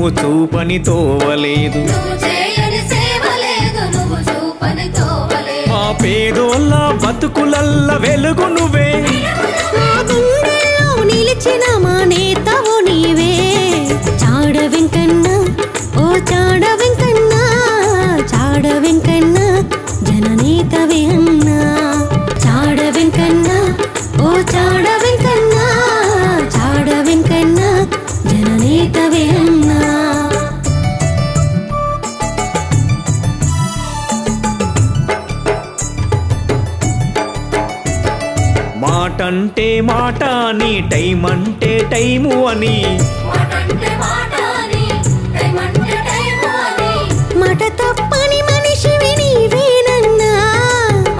నువ్వు చూపని తోవలేదు. మా పేదోళ్ళ బతుకులల్ల వెలుగు నువ్వే. నిలిచిన మా నేతవు మాటంటే మాట అని టైం అంటే టైము అని. మాటంటే మాట అని టైమంటే టైము అని. మాట తప్పని మనిషివి నీవేనన్నా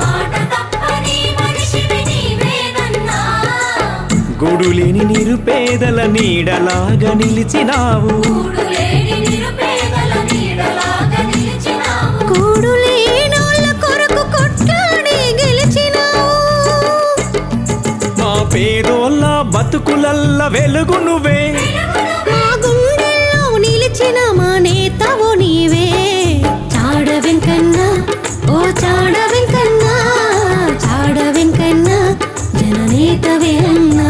మాట తప్పని మనిషివి నీవేనన్నా గొడులేని నిరుపేదల నీడలాగా నిలిచినావు. వెలుగు నువ్వే. మా గుండెల్లో నిలిచిన మా నేతవు నీవే. చాడ వెంకన్న ఓ చాడ వెంకన్న చాడ వెంకన్న జననేతవే అన్నా.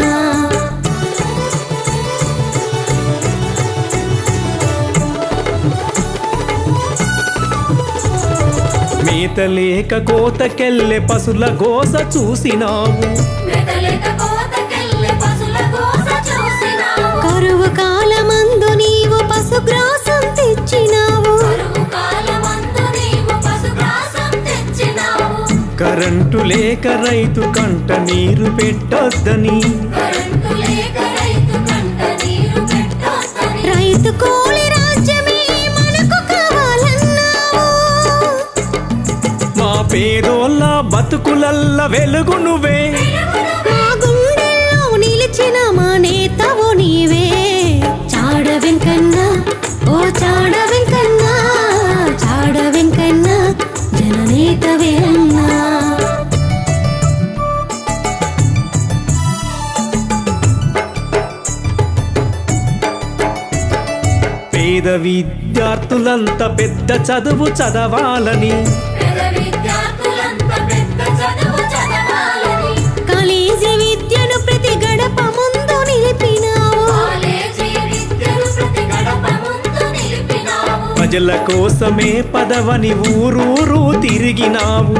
మేత లేక కోతకెళ్ళే పశుల గోస చూసినావు. కరువు కాలమందు నీవు పశుగ్రాసం తెచ్చినావు. కరువు కాలమందు నీవు పశుగ్రాసం తెచ్చినావు. కరెంటు లేక రైతు కంట నీరు పెట్టొద్దని. రైతు కంట నీరు పెట్టొద్దని. రైతు కోలి రాజ్యమే మనకు కావాలన్నావు. మా పేదోళ్ళ బతుకులల్ల వెలుగు నువ్వే. నిలిచిన మా నేతవు నీవే. చాడ వెంకన్నా ఓ చాడ వెంకన్నా చాడ వెంకన్నా జననేతవే అన్నా. పేద విద్యార్థులంత పెద్ద చదువు చదవాలని ప్రజల కోసమే పదవని ఊరూరు తిరిగినావు.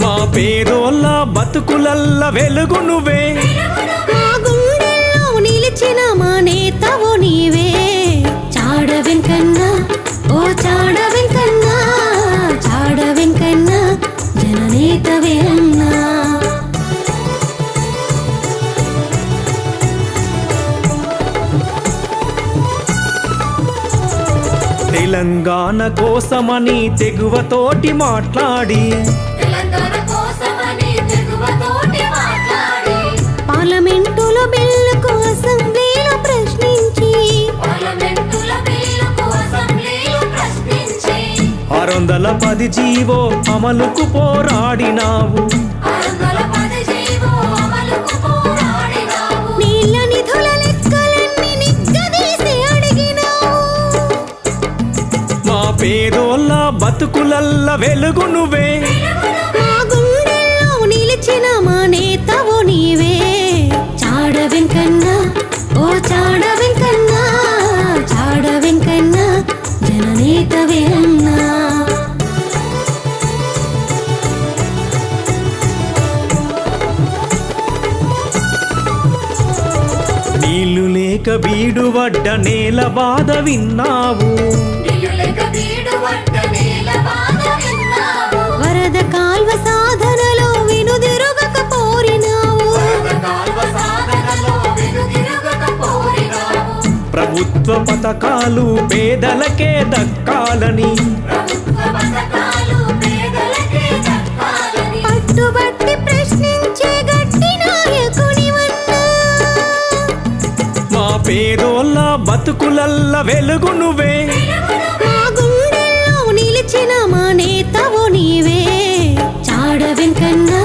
మా పేదోళ్ళ బతుకులల్ల వెలుగు నువ్వే. నిలిచిన మా తెలంగాణ కోసమని తెగువతోటి మాట్లాడి. పార్లమెంటులో ప్రశ్నించి. ఆరు వందల పది జీవో అమలుకు పోరాడినావు. పేదోళ్ళ బతుకులల్ల వెలుగు నువ్వే. నిలిచిన మా నేతవు నీవే. చాడ వెంకన్న ఓ చాడ వెంకన్న చాడ వెంకన్న జననేతవే అన్నా. నీళ్ళు లేక బీడు వడ్డ నేల బాధ విన్నావు. వరద కాల్వ సాధనలో వెనుదిరుగక పోరినావు వరద కాల్వ సాధనలో వెనుదిరుగక పోరినావు ప్రభుత్వ పథకాలు పేదలకే దక్కాలని. ప్రభుత్వ పథకాలు పేదలకే దక్కాలని. పట్టుబట్టి ప్రశ్నించే గట్టి నాయకునివన్నా మా పేదోళ్ళ బతుకులల్ల వెలుగు నువ్వే. గెలిచిన మా నేతవు నీవే. చాడ వెంకన్నా